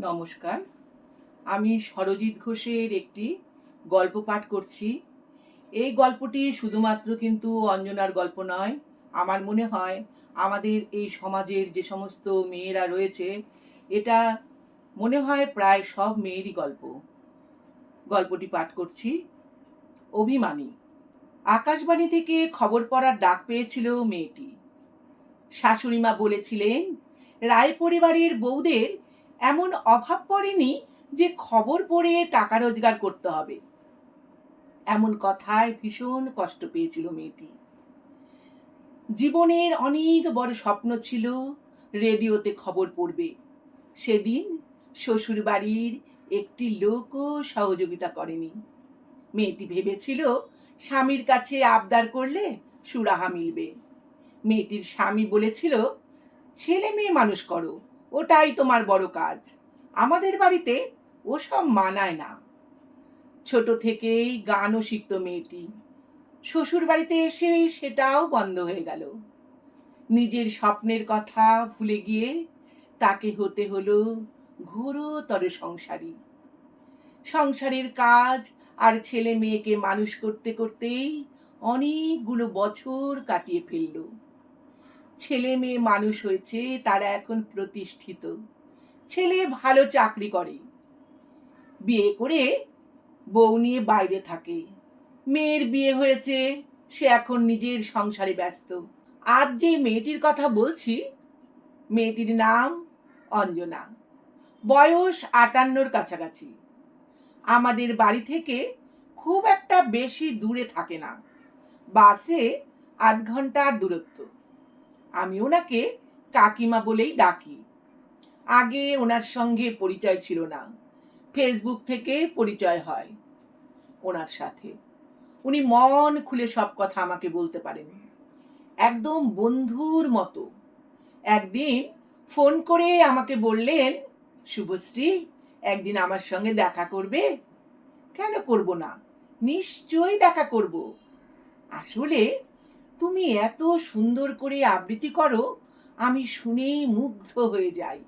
নমস্কার। আমি সরজিৎ ঘোষের একটি গল্প পাঠ করছি। এই গল্পটি শুধুমাত্র কিন্তু অঞ্জনার গল্প নয়, আমার মনে হয় আমাদের এই সমাজের যে সমস্ত মেয়েরা রয়েছে, এটা মনে হয় প্রায় সব মেয়েরই গল্প। গল্পটি পাঠ করছি অভিমানী। আকাশবাণী থেকে খবর পড়ার ডাক পেয়েছিল মেয়েটি। শাশুড়িমা বলেছিলেন রায় পরিবারের বউদের এমন অভাব পড়েনি যে খবর পড়ে টাকা রোজগার করতে হবে। এমন কথায় ভীষণ কষ্ট পেয়েছিল মেয়েটি। জীবনের অনেক বড় স্বপ্ন ছিল রেডিওতে খবর পড়বে। সেদিন শ্বশুর বাড়ির একটি লোকও সহযোগিতা করেনি। মেয়েটি ভেবেছিল স্বামীর কাছে আবদার করলে সুরাহা মিলবে। মেয়েটির স্বামী বলেছিল, ছেলে মেয়ে মানুষ করো ওটাই তোমার বড় কাজ। আমাদের বাড়িতে ওসব মানায় না। ছোট থেকেই গানও শিখত মেয়েটি। শ্বশুর বাড়িতে এসে সেটাও বন্ধ হয়ে গেল। নিজের স্বপ্নের কথা ভুলে গিয়ে তাকে হতে হলো ঘোরতর সংসারী। সংসারের কাজ আর ছেলে মেয়েকে মানুষ করতে করতেই অনেকগুলো বছর কাটিয়ে ফেলল। ছেলে মেয়ে মানুষ হয়েছে, তারা এখন প্রতিষ্ঠিত। ছেলে ভালো চাকরি করে। বিয়ে করে বউ নিয়ে বাইরে থাকে। মেয়ের বিয়ে হয়েছে, সে এখন নিজের সংসারে ব্যস্ত। আজ যে মেয়েটির কথা বলছি, মেয়েটির নাম অঞ্জনা। বয়স আটান্নর কাছাকাছি। আমাদের বাড়ি থেকে খুব একটা বেশি দূরে থাকে না। বাসে আধ ঘণ্টার দূরত্ব। আমি ওনাকে কাকিমা বলেই ডাকি। আগে ওনার সঙ্গে পরিচয় ছিল না। ফেসবুক থেকে পরিচয় হয় ওনার সাথে। উনি মন খুলে সব কথা আমাকে বলতে পারেন। একদম বন্ধুর মতো। একদিন ফোন করে আমাকে বললেন, শুভশ্রী, একদিন আমার সঙ্গে দেখা করবে? কেন করব না? নিশ্চয়ই দেখা করব। আসলে তুমি এত সুন্দর করে আবৃত্তি করো, আমি শুনেই মুগ্ধ হয়ে যাই।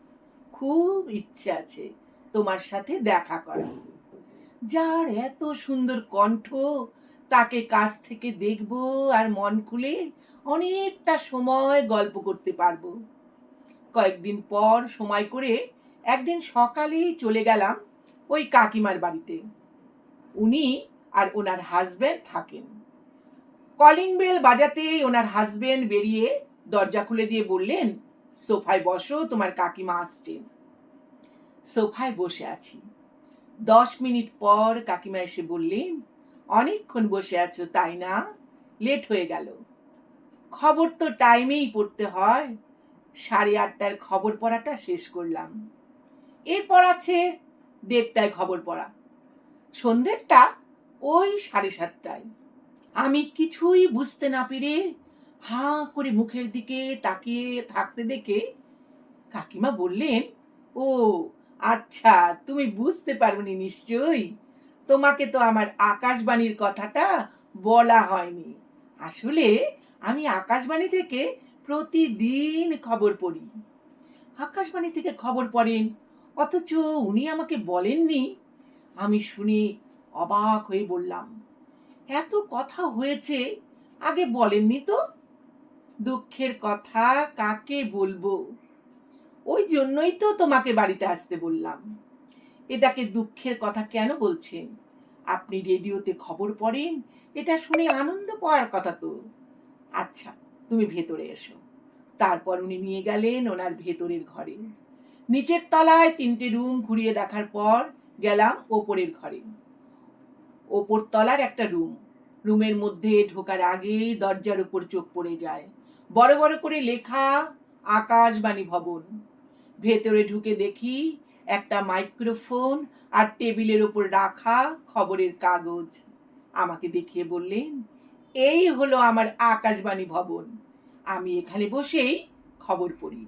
খুব ইচ্ছে আছে তোমার সাথে দেখা করা যার এত সুন্দর কণ্ঠ, তাকে কাছ থেকে দেখব আর মন খুলে অনেকটা সময় গল্প করতে পারব। কয়েকদিন পর সময় করে একদিন সকালেই চলে গেলাম ওই কাকিমার বাড়িতে। উনি আর ওনার হাজব্যান্ড থাকেন। কলিং বেল বাজাতেই ওনার হাজবেন্ড বেরিয়ে দরজা খুলে দিয়ে বললেন, সোফায় বসো, তোমার কাকিমা আসছেন সোফায় বসে আছি। দশ মিনিট পর কাকিমা এসে বললেন, অনেকক্ষণ বসে আছো, তাই না? লেট হয়ে গেল। খবর তো টাইমেই পড়তে হয়। সাড়ে আটটার খবর পড়াটা শেষ করলাম। এরপর আছে দেড়টায় খবর পড়া। সন্ধ্যেরটা ওই সাড়ে সাতটায়। আমি কিছুই বুঝতে না পেরে হাঁ করে মুখের দিকে তাকিয়ে থাকতে দেখে কাকিমা বললেন, ও আচ্ছা তুমি বুঝতে পারোনি নিশ্চয়ই। তোমাকে তো আমার আকাশবাণীর কথাটা বলা হয়নি। আসলে আমি আকাশবাণী থেকে প্রতিদিন খবর পড়ি। আকাশবাণী থেকে খবর পড়েন, অথচ উনি আমাকে বলেননি। আমি শুনে অবাক হয়ে বললাম এত কথা হয়েছে, আগে বলেননি তো। দুঃখের কথা কাকে বলব? ওই জন্যই তো তোমাকে বাড়িতে আসতে বললাম। এটাকে দুঃখের কথা কেন বলছেন? আপনি রেডিওতে খবর পড়েন, এটা শুনে আনন্দ পাওয়ার কথা তো। আচ্ছা তুমি ভেতরে এসো। তারপর উনি নিয়ে গেলেন ওনার ভেতরের ঘরে। নিচের তলায় তিনটে রুম ঘুরিয়ে দেখার পর গেলাম ওপরের ঘরে। ওপর তলার একটা রুম রুমের মধ্যে ঢোকার আগেই দরজার উপর চোখ পড়ে যায়। বড় বড় করে লেখা আকাশবাণী ভবন। ভেতরে ঢুকে দেখি একটা মাইক্রোফোন আর টেবিলের ওপর রাখা খবরের কাগজ। আমাকে দেখিয়ে বললেন, এই হলো আমার আকাশবাণী ভবন। আমি এখানে বসেই খবর পড়ি।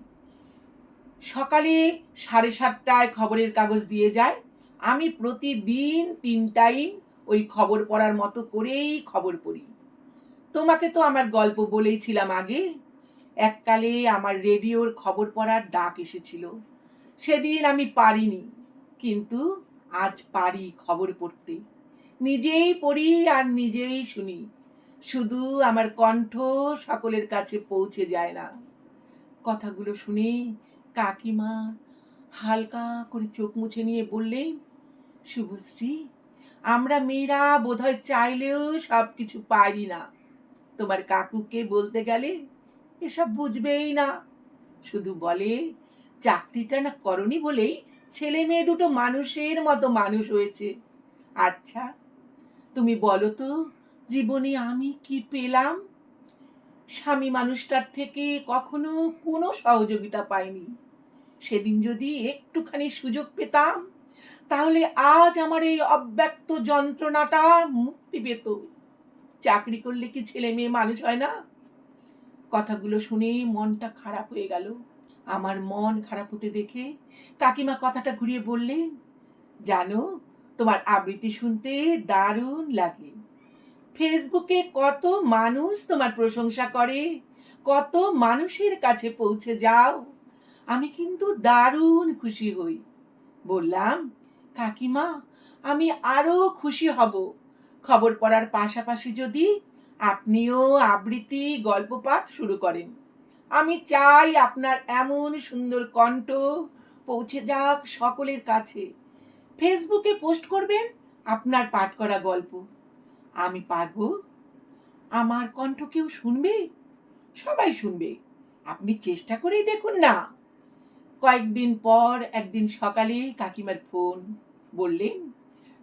সকালে সাড়ে সাতটায় খবরের কাগজ দিয়ে যায়। আমি প্রতিদিন তিন টাইম ওই খবর পড়ার মতো করেই খবর পড়ি। তোমাকে তো আমার গল্প বলেইছিলাম আগে। এককালে আমার রেডিওর খবর পড়ার ডাক এসেছিল। সেদিন আমি পারিনি, কিন্তু আজ পারি খবর পড়তে। নিজেই পড়ি আর নিজেই শুনি। শুধু আমার কণ্ঠ সকলের কাছে পৌঁছে যায় না। কথাগুলো শুনে কাকিমা হালকা করে চোখ মুছে নিয়ে বললেন শুভশ্রী আমরা মেয়েরা বোধহয় চাইলেও সব কিছু পারি না। তোমার কাকুকে বলতে গেলে এসব বুঝবেই না। শুধু বলে, চাকরিটা না করনি বলেই ছেলে মেয়ে দুটো মানুষের মতো মানুষ হয়েছে। আচ্ছা তুমি বলো তো, জীবনে আমি কি পেলাম? স্বামী মানুষটার থেকে কখনো কোনো সহযোগিতা পাইনি। সেদিন যদি একটুখানি সুযোগ পেতাম তাহলে আজ আমার এই অব্যক্ত যন্ত্রণাটা মুক্তি পেত। চাকরি করলে কি ছেলে মেয়ে মানুষ হয় না? কথাগুলো শুনে মনটা খারাপ হয়ে গেল। আমার মন খারাপ হতে দেখে কাকিমা কথাটা ঘুরিয়ে বললেন, জানো, তোমার আবৃত্তি শুনতে দারুণ লাগে। ফেসবুকে কত মানুষ তোমার প্রশংসা করে, কত মানুষের কাছে পৌঁছে যাও। আমি কিন্তু দারুণ খুশি হই। বললাম কাকিমা, আমি আরও খুশি হব। খবর পড়ার পাশাপাশি যদি আপনিও আবৃত্তি গল্প পাঠ শুরু করেন। আমি চাই আপনার এমন সুন্দর কণ্ঠ পৌঁছে যাক সকলের কাছে। ফেসবুকে পোস্ট করবেন আপনার পাঠ করা গল্প। আমি পারব? আমার কণ্ঠ কেউ শুনবে? সবাই শুনবে। আপনি চেষ্টা করেই দেখুন না। কয়েকদিন পর একদিন সকালে কাকিমার ফোন বললেন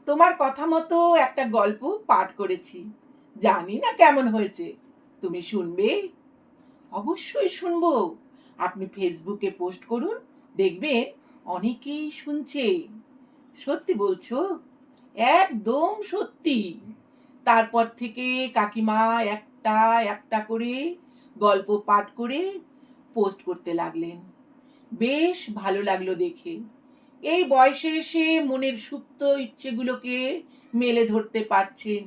তোমার কথা মতো একটা গল্প পাঠ করেছি। জানি না কেমন হয়েছে। তুমি শুনবে? অবশ্যই শুনব। আপনি ফেসবুকে পোস্ট করুন, দেখবেন অনেকেই শুনছে। সত্যি বলছো? একদম সত্যি। তারপর থেকে কাকিমা একটা একটা করে গল্প পাঠ করে পোস্ট করতে লাগলেন। বেশ ভালো লাগল দেখে। এই বয়সে এসে মনের সুপ্ত ইচ্ছেগুলোকে মেলে ধরতে পারছেন।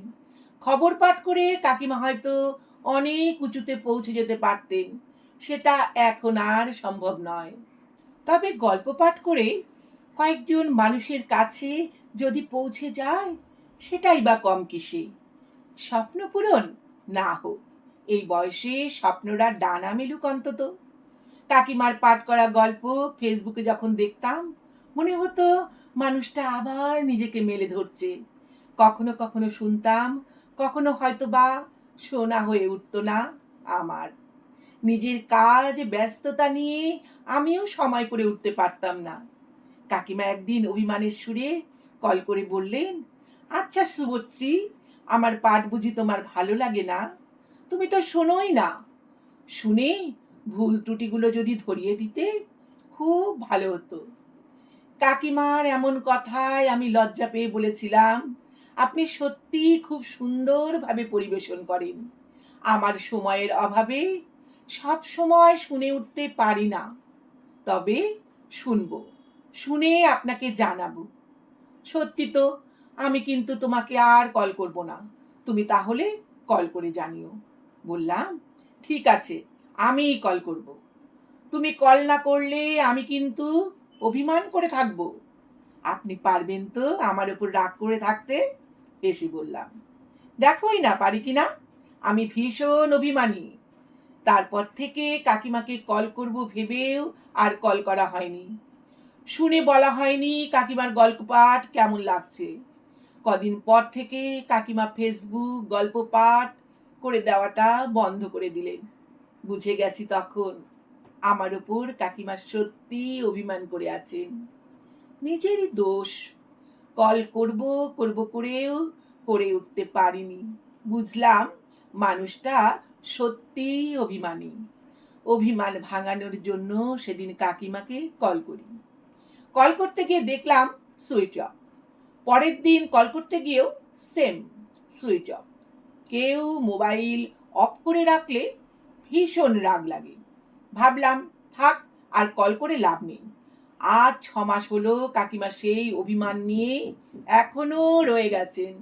খবর পাঠ করে কাকিমা হয়তো অনেক উঁচুতে পৌঁছে যেতে পারতেন, সেটা এখন আর সম্ভব নয়। তবে গল্প পাঠ করে কয়েকজন মানুষের কাছে যদি পৌঁছে যায়, সেটাই বা কম কিসে। স্বপ্ন পূরণ না হোক, এই বয়সে স্বপ্নরা ডানা মেলুক অন্তত। কাকিমার পাঠ করা গল্প ফেসবুকে যখন দেখতাম, মনে হতো মানুষটা আবার নিজেকে মেলে ধরছে। কখনো কখনো শুনতাম, কখনো হয়তো বা শোনা হয়ে উঠতো না আমার। নিজের কাজ, ব্যস্ততা নিয়ে আমিও সময় করে উঠতে পারতাম না। কাকিমা একদিন অভিমানের সুরে কল করে বললেন আচ্ছা শুভশ্রী, আমার পাঠ বুঝি তোমার ভালো লাগে না? তুমি তো শোনোই না। শুনে ভুল ত্রুটিগুলো যদি ধরিয়ে দিতে, খুব ভালো হতো। কাকিমার এমন কথায় আমি লজ্জা পেয়ে বলেছিলাম, আপনি সত্যি খুব সুন্দরভাবে পরিবেশন করেন। আমার সময়ের অভাবে সব সময় শুনে উঠতে পারি না। তবে শুনব, শুনে আপনাকে জানাব। সত্যি তো, আমি কিন্তু তোমাকে আর কল করব না। তুমি তাহলে কল করে জানিও। বললাম, ঠিক আছে। আমিই কল করব। তুমি কল না করলে আমি কিন্তু অভিমান করে থাকব। আপনি পারবেন তো আমার ওপর রাগ করে থাকতে? এসে বললাম। দেখোই না, পারি কি না? আমি ভীষণ অভিমানী। তারপর থেকে কাকিমাকে কল করব ভেবেও আর কল করা হয়নি। শুনে বলা হয়নি কাকিমার গল্প পাঠ কেমন লাগছে। কদিন পর থেকে কাকিমা ফেসবুক গল্প পাঠ করে দেওয়াটা বন্ধ করে দিলেন। বুঝে গেছি তখন। আমার ওপর কাকিমা সত্যি অভিমান করে আছেন। নিজেরই দোষ। কল করব করব করেও করে উঠতে পারিনি। বুঝলাম মানুষটা সত্যিই অভিমানী। অভিমান ভাঙানোর জন্য সেদিন কাকিমাকে কল করি। কল করতে গিয়ে দেখলাম সুইচ অফ। পরের দিন কল করতে গিয়েও সেম সুইচ অফ। কেউ মোবাইল অফ করে রাখলে ভীষণ রাগ লাগে। ভাবলাম, থাক, আর কল করে লাভ নেই। আজ ছ মাস হলো কাকিমা সেই অভিমান নিয়ে এখনও রয়ে গেছেন।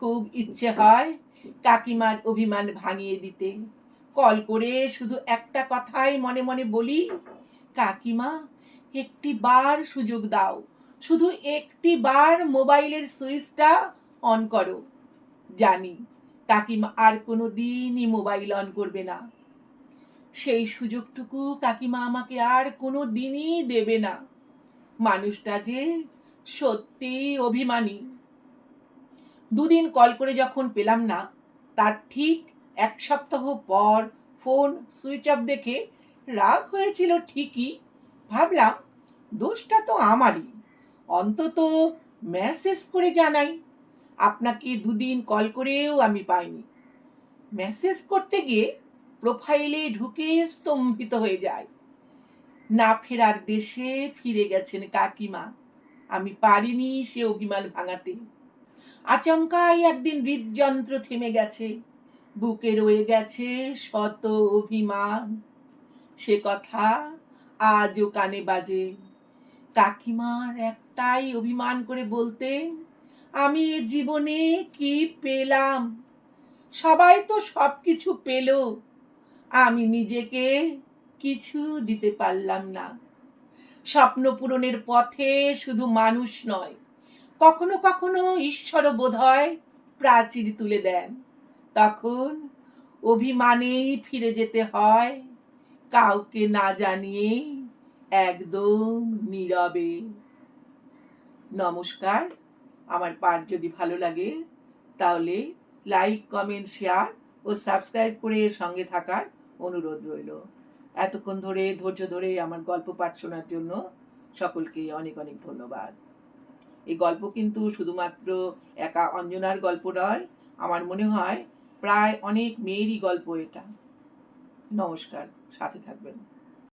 খুব ইচ্ছে হয় কাকিমার অভিমান ভাঙিয়ে দিতে। কল করে শুধু একটা কথাই মনে মনে বলি, কাকিমা, একটি বার সুযোগ দাও। শুধু একটি বার মোবাইলের সুইচটা অন করো। জানি কাকিমা আর কোনো দিনই মোবাইল অন করবে না। সেই সুযোগটুকু কাকিমা আমাকে আর কোনো দিনই দেবে না। মানুষটা যে সত্যি অভিমানী। দুদিন কল করে যখন পেলাম না, তার ঠিক এক সপ্তাহ পর ফোন সুইচ অফ দেখে রাগ হয়েছিল ঠিকই। ভাবলাম, দোষটা তো আমারই। অন্তত মেসেজ করে জানাই। আপনাকে দুদিন কল করেও আমি পাইনি। মেসেজ করতে গিয়ে প্রোফাইলে ঢুকে স্তম্ভিত হয়ে যায়। না ফেরার দেশে ফিরে গেছেন কাকিমা। আমি পারিনি সে অভিমান ভাঙাতে। আচমকাই একদিন হৃদযন্ত্র থেমে গেছে। বুকে রয়ে গেছে শত অভিমান। সে কথা আজও কানে বাজে। কাকিমার একটাই অভিমান করে বলতেন আমি এ জীবনে কি পেলাম? সবাই তো সব কিছু পেল। আমি নিজেকে কিছু দিতে পারলাম না। স্বপ্ন পূরণের পথে শুধু মানুষ নয়, কখনো কখনো ঈশ্বর বোধ হয় প্রাচীর তুলে দেন। তখন অভিমানেই ফিরে যেতে হয়, কাউকে না জানিয়ে একদম নীরবে। নমস্কার, আমার পাঠ যদি ভালো লাগে, তাহলে লাইক, কমেন্ট, শেয়ার ও সাবস্ক্রাইব করে সঙ্গে থাকার অনুরোধ রইল। এতক্ষণ ধরে, ধৈর্য ধরে আমার গল্প পাঠ শোনার জন্য সকলকে অনেক অনেক ধন্যবাদ। এই গল্প কিন্তু শুধুমাত্র একা অঞ্জনার গল্প নয়, আমার মনে হয় প্রায় অনেক মেয়েরই গল্প এটা। নমস্কার, সাথে থাকবেন।